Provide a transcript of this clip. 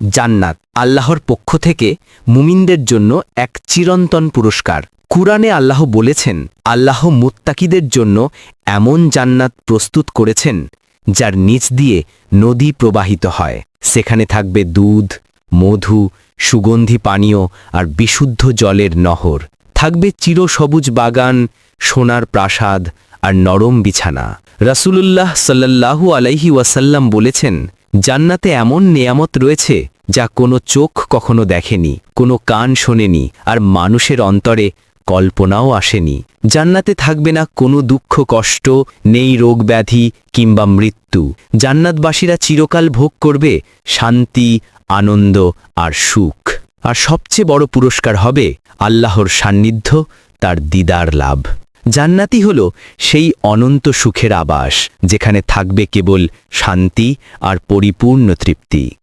জান্নাত, আল্লাহর পক্ষ থেকে মুমিনদের জন্য এক চিরন্তন পুরস্কার। কুরআনে আল্লাহ বলেছেন, আল্লাহ মুত্তাকিদের জন্য এমন জান্নাত প্রস্তুত করেছেন, যার নিচ দিয়ে নদী প্রবাহিত হয়। সেখানে থাকবে দুধ, মধু, সুগন্ধি পানীয় আর বিশুদ্ধ জলের নহর। থাকবে চিরসবুজ বাগান, সোনার প্রাসাদ আর নরম বিছানা। রাসূলুল্লাহ সাল্লাল্লাহু আলাইহি ওয়াসাল্লাম বলেছেন জান্নাতে এমন নেয়ামত রয়েছে যা কোনো চোখ কখনো দেখেনি, কোনো কান শোনেনি আর মানুষের অন্তরে কল্পনাও আসেনি। জান্নাতে থাকবে না কোনো দুঃখ, কষ্ট, নেই রোগ ব্যাধি কিংবা মৃত্যু। জান্নাতবাসীরা চিরকাল ভোগ করবে শান্তি, আনন্দ আর সুখ। আর সবচেয়ে বড় পুরস্কার হবে আল্লাহর সান্নিধ্য, তার দিদার লাভ। জান্নাতি হল সেই অনন্ত সুখের আবাস যেখানে থাকবে কেবল শান্তি আর পরিপূর্ণ তৃপ্তি।